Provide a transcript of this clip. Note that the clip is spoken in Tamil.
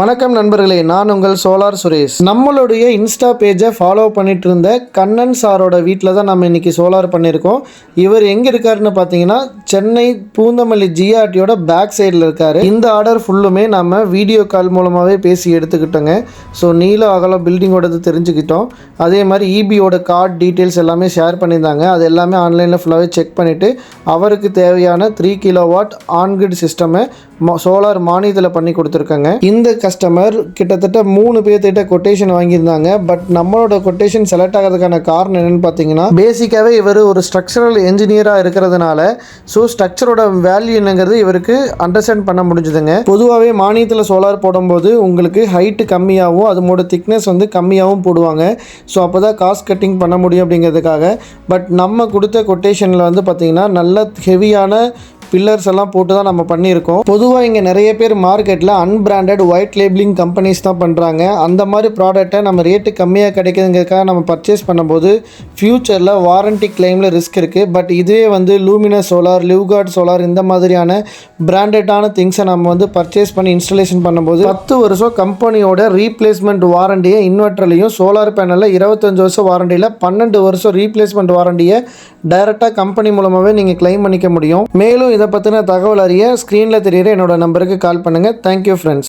வணக்கம் நண்பர்களே நான் உங்கள் சோலார் சுரேஷ். நம்மளுடைய இன்ஸ்டா பேஜை ஃபாலோ பண்ணிட்டு இருந்த கண்ணன் சாரோட வீட்டில் தான் நம்ம இன்னைக்கு சோலார் பண்ணியிருக்கோம். இவர் எங்கே இருக்காருன்னு பார்த்தீங்கன்னா சென்னை பூந்தமல்லி ஜிஆர்டியோட பேக் சைடில் இருக்கார். இந்த ஆர்டர் ஃபுல்லுமே நம்ம வீடியோ கால் மூலமாகவே பேசி எடுத்துக்கிட்டோங்க. ஸோ நீல அகலம் பில்டிங்கோடது தெரிஞ்சுக்கிட்டோம். அதே மாதிரி இபியோட கார்டு டீட்டெயில்ஸ் எல்லாமே ஷேர் பண்ணியிருந்தாங்க. அது எல்லாமே ஆன்லைனில் ஃபுல்லாகவே செக் பண்ணிவிட்டு அவருக்கு தேவையான three kilo watt on grid சிஸ்டமை சோலார் மானியத்தில் பண்ணி கொடுத்துருக்காங்க. இந்த கஸ்டமர் கிட்டத்தட்ட மூணு பேர்த்திட்ட கொட்டேஷன் வாங்கியிருந்தாங்க. பட் நம்மளோட கொட்டேஷன் செலக்ட் ஆகிறதுக்கான காரணம் என்னென்னு பார்த்தீங்கன்னா பேசிக்காகவே இவர் ஒரு ஸ்ட்ரக்சரல் என்ஜினியராக இருக்கிறதுனால ஸோ ஸோ ஸ்ட்ரக்சரோட வேல்யூ என்னங்கிறது இவருக்கு அண்டர்ஸ்டாண்ட் பண்ண முடிஞ்சுதுங்க. பொதுவாகவே மானியத்தில் சோலார் போடும்போது உங்களுக்கு ஹைட்டு கம்மியாகவும் அதோட திக்னஸ் வந்து கம்மியாகவும் போடுவாங்க. ஸோ அப்போ தான் காஸ்ட் கட்டிங் பண்ண முடியும் அப்படிங்கிறதுக்காக. பட் நம்ம கொடுத்த கொட்டேஷனில் வந்து பார்த்திங்கன்னா நல்ல ஹெவியான பில்லர்ஸ் எல்லாம் போட்டு தான் நம்ம பண்ணியிருக்கோம். பொதுவாக இங்கே நிறைய பேர் மார்க்கெட்டில் அன்பிராண்டட் ஒயிட் லேபிளிங் கம்பெனிஸ் தான் பண்ணுறாங்க அந்த மாதிரி ப்ராடக்ட்டை நம்ம ரேட்டு கம்மியாக கிடைக்குதுங்கிறதுக்காக நம்ம பர்ச்சேஸ் பண்ணும்போது ஃப்யூச்சரில் வாரண்டி கிளைமில் ரிஸ்க் இருக்குது பட் இதுவே வந்து லூமினஸ் சோலார் லிவ்கார்ட் சோலார் இந்த மாதிரியான பிராண்டடான திங்ஸை நம்ம வந்து பர்ச்சேஸ் பண்ணி இன்ஸ்டலேஷன் பண்ணும்போது பத்து வருஷம் கம்பெனியோட ரீப்ளேஸ்மெண்ட் வாரண்டியை இன்வெர்டர்லையும் சோலார் பேனலில் இருபத்தஞ்சு வருஷம் வாரண்டியில் பன்னெண்டு வருஷம் ரீப்ளேஸ்மெண்ட் வாரண்டியை டைரெக்டாக கம்பெனி மூலமாகவே நீங்கள் கிளைம் பண்ணிக்க முடியும். மேலும் இதை பற்றின தகவல் அறிய ஸ்க்ரீனில் தெரியிற என்னோட நம்பருக்கு கால் பண்ணுங்கள் தேங்க்யூ ஃப்ரெண்ட்ஸ்